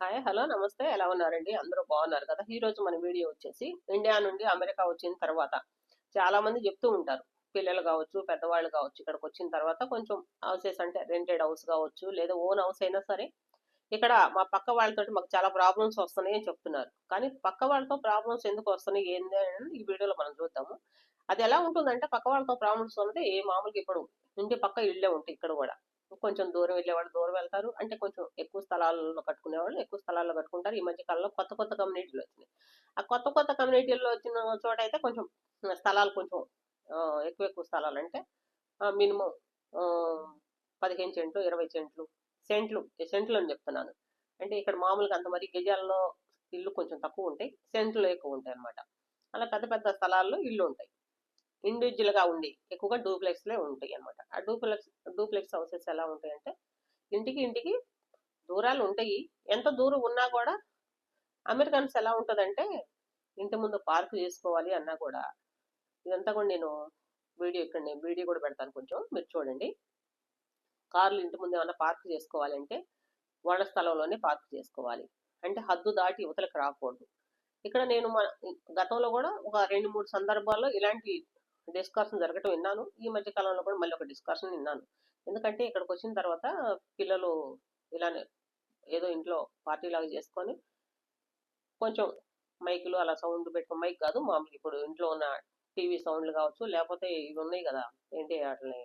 Hi hello నమస్తే. ఎలా ఉన్నారండి? అందరూ బాగున్నారు కదా? ఈ రోజు మన వీడియో వచ్చేసి ఇండియా నుండి అమెరికా వచ్చిన తర్వాత చాలా మంది చెప్తూ ఉంటారు. పిల్లలు కావచ్చు పెద్దవాళ్ళు కావచ్చు ఇక్కడికి వచ్చిన తర్వాత కొంచెం హౌసెస్ అంటే రెంటెడ్ హౌస్ కావచ్చు లేదా ఓన్ హౌస్ అయినా సరే ఇక్కడ మా పక్క వాళ్ళతో మాకు చాలా ప్రాబ్లమ్స్ వస్తున్నాయి అని చెప్తున్నారు. కానీ పక్క వాళ్ళతో ప్రాబ్లమ్స్ ఎందుకు వస్తున్నాయి ఏంది అని ఈ వీడియోలో మనం చూద్దాము. అది ఎలా ఉంటుందంటే పక్క వాళ్ళతో ప్రాబ్లమ్స్ ఉన్నది ఏ మామూలుగా ఇప్పుడు ఇంటి పక్క ఇళ్ళే ఉంటాయి ఇక్కడ కూడా. కొంచెం దూరం వెళ్ళేవాళ్ళు దూరం వెళ్తారు. అంటే కొంచెం ఎక్కువ స్థలాల్లో కట్టుకునే వాళ్ళు ఎక్కువ స్థలాల్లో కట్టుకుంటారు ఈ మధ్య కాలంలో కొత్త కొత్త కమ్యూనిటీలు వచ్చినాయి. ఆ కొత్త కొత్త కమ్యూనిటీల్లో వచ్చిన చోట అయితే కొంచెం స్థలాలు కొంచెం ఎక్కువ ఎక్కువ స్థలాలు అంటే మినిమం పదిహేను సెంట్లు ఇరవై సెంట్లు సెంట్లు సెంట్లు అని చెప్తున్నాను. అంటే ఇక్కడ మామూలుగా అంత మరి గజాల్లో ఇల్లు కొంచెం తక్కువ ఉంటాయి సెంట్లు ఎక్కువ ఉంటాయి అన్నమాట అలా పెద్ద పెద్ద స్థలాల్లో ఇల్లు ఉంటాయి. ఇండివిజువల్గా ఉండి ఎక్కువగా డూప్లెక్స్ లే ఉంటాయి అన్నమాట ఆ డూప్లెక్స్ డూప్లెక్స్ హౌసెస్ ఎలా ఉంటాయంటే ఇంటికి ఇంటికి దూరాలు ఉంటాయి. ఎంత దూరం ఉన్నా కూడా అమెరికన్స్ ఎలా ఉంటుందంటే ఇంటి ముందు పార్క్ చేసుకోవాలి అన్నా కూడా. ఇదంతా కూడా నేను వీడియో ఇక్కడ నేను వీడియో కూడా పెడతాను కొంచెం మీరు చూడండి. కార్లు ఇంటి ముందు ఏమైనా పార్క్ చేసుకోవాలంటే వాళ్ళ స్థలంలోనే పార్క్ చేసుకోవాలి. అంటే హద్దు దాటి యువతలకు రాకూడదు. ఇక్కడ నేను మన గతంలో కూడా ఒక రెండు మూడు సందర్భాల్లో ఇలాంటి డిస్కషన్ జరగటం విన్నాను. ఈ మధ్య కాలంలో కూడా మళ్ళీ ఒక డిస్కషన్ విన్నాను. ఎందుకంటే ఇక్కడికి వచ్చిన తర్వాత పిల్లలు ఇలానే ఏదో ఇంట్లో పార్టీ లాగా చేసుకొని కొంచెం మైకులు అలా సౌండ్ పెట్టుకుని మైక్ కాదు మామూలు ఇప్పుడు ఇంట్లో ఉన్న టీవీ సౌండ్లు కావచ్చు లేకపోతే ఇవి ఉన్నాయి కదా ఏంటి వాటిని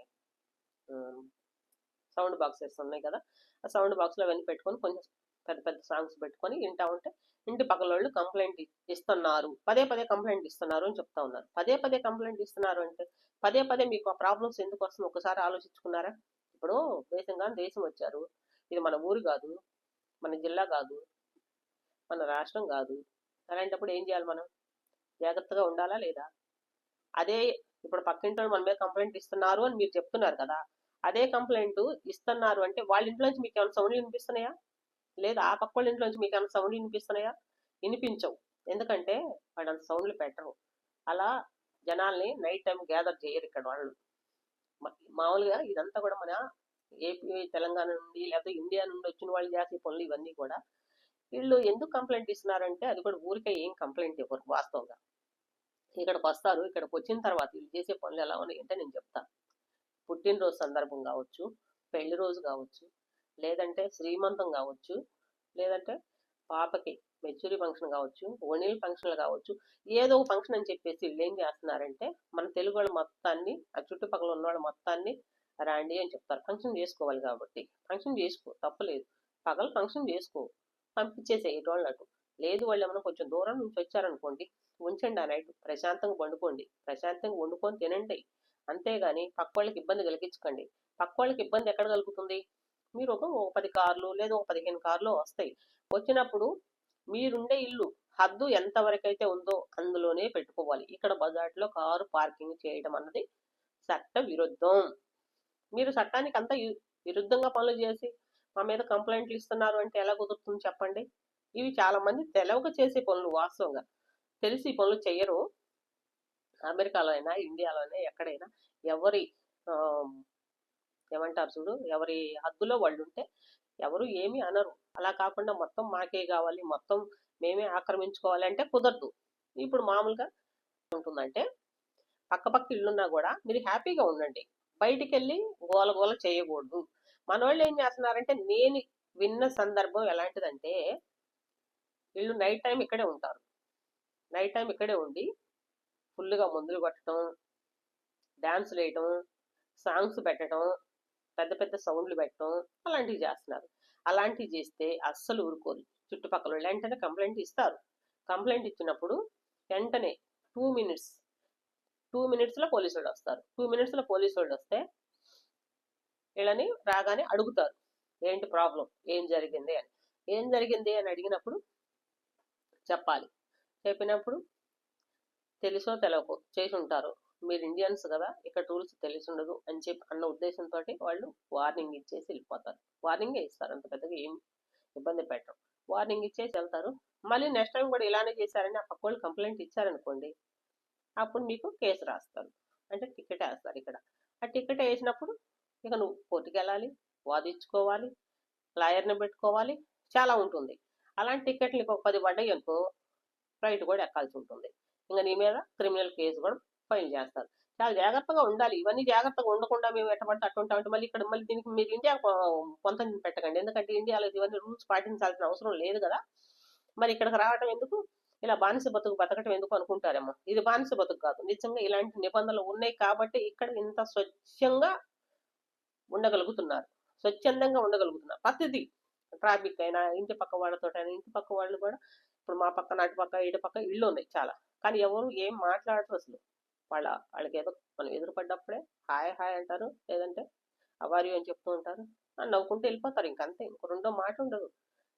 సౌండ్ బాక్సెస్ ఉన్నాయి కదా ఆ సౌండ్ బాక్స్లో అవన్నీ పెట్టుకొని కొంచెం పెద్ద పెద్ద సాంగ్స్ పెట్టుకొని వింటా ఉంటే ఇంటి పక్కల వాళ్ళు కంప్లైంట్ ఇస్తున్నారు. పదే పదే కంప్లైంట్ ఇస్తున్నారు అని చెప్తా ఉన్నారు. పదే పదే కంప్లైంట్ ఇస్తున్నారు అంటే పదే పదే మీకు ఆ ప్రాబ్లమ్స్ ఎందుకు వస్తుంది ఒకసారి ఆలోచించుకున్నారా? ఇప్పుడు దేశంగా దేశం వచ్చారు. ఇది మన ఊరు కాదు మన జిల్లా కాదు మన రాష్ట్రం కాదు. అలాంటప్పుడు ఏం చేయాలి మనం? జాగ్రత్తగా ఉండాలా లేదా? అదే ఇప్పుడు పక్కింటి వాళ్ళు మన మీద కంప్లైంట్ ఇస్తున్నారు అని మీరు చెప్తున్నారు కదా. అదే కంప్లైంట్ ఇస్తున్నారు అంటే వాళ్ళ ఇంట్లో నుంచి మీకు ఏమైనా సౌండ్లు వినిపిస్తున్నాయా? లేదా ఆ పక్క వాళ్ళ ఇంట్లో నుంచి మీకు ఏమైనా సౌండ్ వినిపిస్తున్నాయా? వినిపించవు. ఎందుకంటే వాళ్ళు అంత సౌండ్లు పెట్టరు. అలా జనాల్ని నైట్ టైం గ్యాదర్ చేయరు ఇక్కడ వాళ్ళు. మామూలుగా ఇదంతా కూడా మన ఏపీ తెలంగాణ నుండి లేకపోతే ఇండియా నుండి వచ్చిన వాళ్ళు చేసే పనులు ఇవన్నీ కూడా వీళ్ళు ఎందుకు కంప్లైంట్ ఇస్తున్నారంటే అది కూడా ఊరికే ఏం కంప్లైంట్ ఇవ్వరు వాస్తవంగా. ఇక్కడికి వస్తారు ఇక్కడికి వచ్చిన తర్వాత వీళ్ళు చేసే పనులు ఎలా ఉన్నాయి అంటే నేను చెప్తాను. పుట్టినరోజు సందర్భం కావచ్చు పెళ్ళి రోజు కావచ్చు లేదంటే శ్రీమంతం కావచ్చు లేదంటే పాపకి మెచ్యూరి ఫంక్షన్ కావచ్చు ఓణీల ఫంక్షన్లు కావచ్చు ఏదో ఒక ఫంక్షన్ అని చెప్పేసి వీళ్ళు ఏం చేస్తున్నారంటే మన తెలుగు వాళ్ళ మొత్తాన్ని ఆ చుట్టుపక్కల ఉన్నవాళ్ళ మొత్తాన్ని రాండి అని చెప్తారు. ఫంక్షన్ చేసుకోవాలి కాబట్టి. ఫంక్షన్ చేసుకో తప్పలేదు. పగలు ఫంక్షన్ చేసుకో. పంపించేసే ఇటువంటి అటు. లేదు వాళ్ళు ఏమైనా కొంచెం దూరం నుంచి వచ్చారనుకోండి ఉంచండి ఆ నైట్. ప్రశాంతంగా వండుకోండి ప్రశాంతంగా వండుకొని తినండి. అంతేగాని పక్క వాళ్ళకి ఇబ్బంది కలిగించకండి. పక్క వాళ్ళకి ఇబ్బంది ఎక్కడ కలుగుతుంది? మీరు ఒక పది కార్లు లేదా ఒక పదిహేను కార్లు వస్తాయి. వచ్చినప్పుడు మీరుండే ఇల్లు హద్దు ఎంత వరకైతే ఉందో అందులోనే పెట్టుకోవాలి. ఇక్కడ బజార్లో కారు పార్కింగ్ చేయడం అన్నది చట్ట విరుద్ధం. మీరు చట్టానికి అంతా విరుద్ధంగా పనులు చేసి మా మీద కంప్లైంట్లు ఇస్తున్నారు అంటే ఎలా కుదురుతుంది చెప్పండి? ఇవి చాలా మంది తెలవక చేసే పనులు వాస్తవంగా. తెలిసి పనులు చేయరు అమెరికాలో అయినా ఇండియాలో అయినా ఎక్కడైనా ఎవరి ఏమంటారు చూడు ఎవరి హద్దులో వాళ్ళు ఉంటే ఎవరు ఏమీ అనరు. అలా కాకుండా మొత్తం మాకే కావాలి మొత్తం మేమే ఆక్రమించుకోవాలి అంటే కుదరదు. ఇప్పుడు మామూలుగా ఉంటుందంటే పక్కపక్క ఇళ్ళున్నా కూడా మీరు హ్యాపీగా ఉండండి. బయటికి వెళ్ళి గోల గోల చేయకూడదు. మన వాళ్ళు ఏం చేస్తున్నారంటే నేను విన్న సందర్భం ఎలాంటిదంటే వీళ్ళు నైట్ టైం ఇక్కడే ఉంటారు. నైట్ టైం ఇక్కడే ఉండి ఫుల్గా మందులు కొట్టడం డ్యాన్సులు వేయటం సాంగ్స్ పెట్టడం పెద్ద పెద్ద సౌండ్లు పెట్టడం అలాంటివి చేస్తున్నారు. అలాంటివి చేస్తే అస్సలు ఊరుకోరు. చుట్టుపక్కల వాళ్ళు వెంటనే కంప్లైంట్ ఇస్తారు. కంప్లైంట్ ఇచ్చినప్పుడు వెంటనే టూ మినిట్స్ టూ మినిట్స్లో పోలీసు వాళ్ళు వస్తారు. టూ మినిట్స్లో పోలీసు వాళ్ళు వస్తే వీళ్ళని రాగానే అడుగుతారు. ఏంటి ప్రాబ్లం? ఏం జరిగింది అని. ఏం జరిగింది అని అడిగినప్పుడు చెప్పాలి. చెప్పినప్పుడు తెలుసో తెలవకో చేసి ఉంటారు. మీరు ఇండియన్స్ కదా ఇక్కడ రూల్స్ తెలిసి ఉండదు అని చెప్పి అన్న ఉద్దేశంతో వాళ్ళు వార్నింగ్ ఇచ్చేసి వెళ్ళిపోతారు. వార్నింగే ఇస్తారు అంత పెద్దగా ఏం ఇబ్బంది పెట్టరు. వార్నింగ్ ఇచ్చేసి వెళ్తారు. మళ్ళీ నెక్స్ట్ టైం కూడా ఇలానే చేశారని ఆ పక్క వాళ్ళు కంప్లైంట్ ఇచ్చారనుకోండి అప్పుడు మీకు కేసు రాస్తారు. అంటే టికెట్ వేస్తారు ఇక్కడ. ఆ టికెట్ వేసినప్పుడు ఇక నువ్వు కోర్టుకి వెళ్ళాలి వాదించుకోవాలి లాయర్ని పెట్టుకోవాలి చాలా ఉంటుంది. అలాంటి టికెట్లు నీకు ఒక పది పడ్డాయి అనుకో ఫ్లైట్ కూడా ఎక్కాల్సి ఉంటుంది. ఇంకా నీ మీద క్రిమినల్ కేసు కూడా పని చేస్తారు. చాలా జాగ్రత్తగా ఉండాలి. ఇవన్నీ జాగ్రత్తగా ఉండకుండా మేము ఎట్టబడితే అటువంటి మళ్ళీ ఇక్కడ మళ్ళీ దీనికి మీరు ఇండియా కొంత పెట్టకండి. ఎందుకంటే ఇండియాలో ఇవన్నీ రూల్స్ పాటించాల్సిన అవసరం లేదు కదా. మరి ఇక్కడికి రావటం ఎందుకు? ఇలా బానిస బతుకు బతకటం ఎందుకు అనుకుంటారేమో? ఇది బానిస బతుకు కాదు. నిజంగా ఇలాంటి నిబంధనలు ఉన్నాయి కాబట్టి ఇక్కడ ఇంత స్వచ్ఛంగా ఉండగలుగుతున్నారు. స్వచ్ఛందంగా ఉండగలుగుతున్నారు. ప్రతిదీ ట్రాఫిక్ అయినా ఇంటి పక్క వాళ్ళతో అయినా ఇంటి పక్క వాళ్ళు కూడా ఇప్పుడు మా పక్క నాటి పక్క ఇటు పక్క ఇళ్ళు ఉన్నాయి చాలా. కానీ ఎవరు ఏం మాట్లాడరు అసలు. వాళ్ళ వాళ్ళకి ఏదో మనం ఎదురుపడ్డప్పుడే హాయ్ హాయ్ అంటారు. లేదంటే అవారు అని చెప్తూ ఉంటారు. అని నవ్వుకుంటూ వెళ్ళిపోతారు. ఇంకంతే ఇంకో రెండో మాట ఉండదు.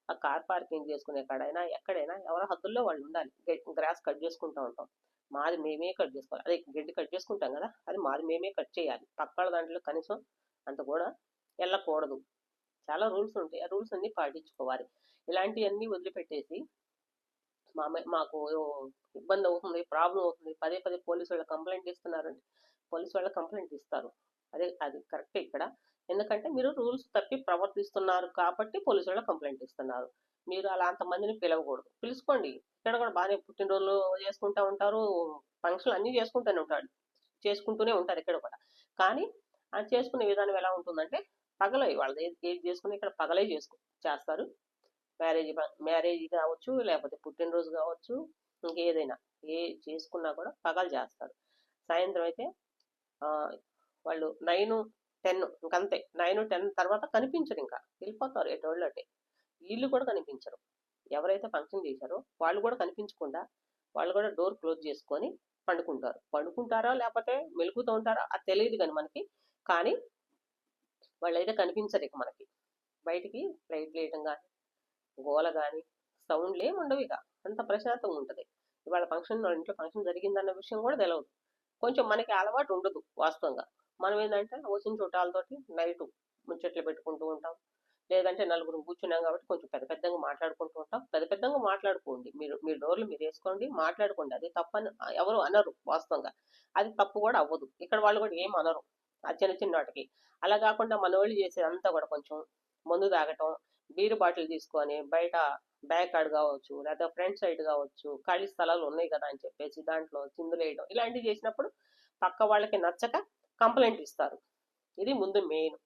ఆ కార్ పార్కింగ్ చేసుకునే కాడైనా ఎక్కడైనా ఎవరో హద్దుల్లో వాళ్ళు ఉండాలి. గ్రాస్ కట్ చేసుకుంటూ ఉంటాం. మాది మేమే కట్ చేసుకోవాలి. అదే గడ్డి కట్ చేసుకుంటాం కదా. అది మాది మేమే కట్ చేయాలి. పక్కల దాంట్లో కనీసం అంత కూడా వెళ్ళకూడదు. చాలా రూల్స్ ఉంటాయి. ఆ రూల్స్ అన్ని పాటించుకోవాలి. ఇలాంటివన్నీ వదిలిపెట్టేసి మా మాకు ఇబ్బంది అవుతుంది ప్రాబ్లం అవుతుంది. పదే పదే పోలీసు వాళ్ళు కంప్లైంట్ ఇస్తున్నారండి. పోలీసు వాళ్ళు కంప్లైంట్ ఇస్తారు. అదే అది కరెక్ట్ ఇక్కడ. ఎందుకంటే మీరు రూల్స్ తప్పి ప్రవర్తిస్తున్నారు కాబట్టి పోలీసు వాళ్ళు కంప్లైంట్ ఇస్తున్నారు. మీరు అలా అంతమందిని పిలవకూడదు. పిలుచుకోండి. ఇక్కడ కూడా బాగానే పుట్టినరోజులు చేసుకుంటూ ఉంటారు. ఫంక్షన్లు అన్నీ చేసుకుంటూనే ఉంటాడు చేసుకుంటూనే ఉంటారు ఇక్కడ కూడా. కానీ ఆ చేసుకునే విధానం ఎలా ఉంటుందంటే పగలై వాళ్ళది. ఏది చేసుకుని ఇక్కడ పగలే చేసుకు చేస్తారు. మ్యారేజ్ మ్యారేజ్ కావచ్చు లేకపోతే పుట్టినరోజు కావచ్చు ఇంకేదైనా ఏ చేసుకున్నా కూడా పగలు చేస్తారు సాయంత్రం అయితే వాళ్ళు నైన్ టెన్ ఇంకంతే. నైన్ టెన్ తర్వాత కనిపించరు ఇంకా. వెళ్ళిపోతారు ఎటోళ్ళు అంటే. వీళ్ళు కూడా కనిపించరు. ఎవరైతే ఫంక్షన్ చేశారో వాళ్ళు కూడా కనిపించకుండా వాళ్ళు కూడా డోర్ క్లోజ్ చేసుకొని పండుకుంటారు. పండుకుంటారా లేకపోతే మెలుగుతూ ఉంటారా అది తెలియదు కానీ మనకి. కానీ వాళ్ళు అయితే కనిపించరు ఇక మనకి. బయటికి ఫ్లైట్ వేయటం కానీ గోల కానీ సౌండ్లు ఏమి ఉండవు ఇక. అంత ప్రశాంతంగా ఉంటుంది. ఇవాళ ఫంక్షన్ ఇంట్లో ఫంక్షన్ జరిగిందన్న విషయం కూడా తెలియదు కొంచెం మనకి అలవాటు ఉండదు వాస్తవంగా. మనం ఏంటంటే వచ్చిన చుట్టాలతోటి నైట్ ముచ్చట్లు పెట్టుకుంటూ ఉంటాం. లేదంటే నలుగురు కూర్చున్నాం కాబట్టి కొంచెం పెద్ద పెద్దగా మాట్లాడుకుంటూ ఉంటాం. పెద్ద పెద్దగా మాట్లాడుకోండి. మీరు మీ డోర్లు మీరు వేసుకోండి మాట్లాడుకోండి. అది తప్పని ఎవరు అనరు వాస్తవంగా. అది తప్పు కూడా అవ్వదు. ఇక్కడ వాళ్ళు కూడా ఏం అనరు. ఆ చిన్న చిన్న వాటికి అలా కాకుండా మన వాళ్ళు చేసేదంతా కూడా కొంచెం మందు తాగటం బీరు బాటిల్ తీసుకొని బయట బ్యాక్ కార్డ్ కావచ్చు లేదా ఫ్రంట్ సైడ్ కావచ్చు ఖాళీ స్థలాలు ఉన్నాయి కదా అని చెప్పేసి దాంట్లో చిందులేయడం ఇలాంటివి చేసినప్పుడు పక్క వాళ్ళకి నచ్చక కంప్లైంట్ ఇస్తారు. ఇది ముందు మెయిన్.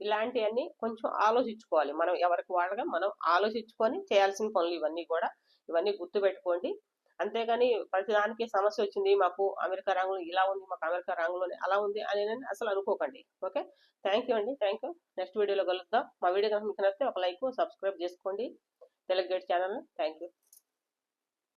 ఇలాంటివన్నీ కొంచెం ఆలోచించుకోవాలి. మనం ఎవరికి వాళ్ళగా మనం ఆలోచించుకొని చేయాల్సిన పనులు ఇవన్నీ కూడా ఇవన్నీ గుర్తుపెట్టుకోండి. అంతేగాని ప్రతిదానికి సమస్య వచ్చింది మాకు అమెరికా రంగులు ఇలా ఉంది మాకు అమెరికా రంగులు అలా ఉంది అని అసలు అనుకోకండి. ఓకే? థ్యాంక్ యూ అండి థ్యాంక్ యూ నెక్స్ట్ వీడియోలో కలుద్దాం. మా వీడియో కనుక మీకు నచ్చితే ఒక లైక్ సబ్స్క్రైబ్ చేసుకోండి. Telugu gate channel thank you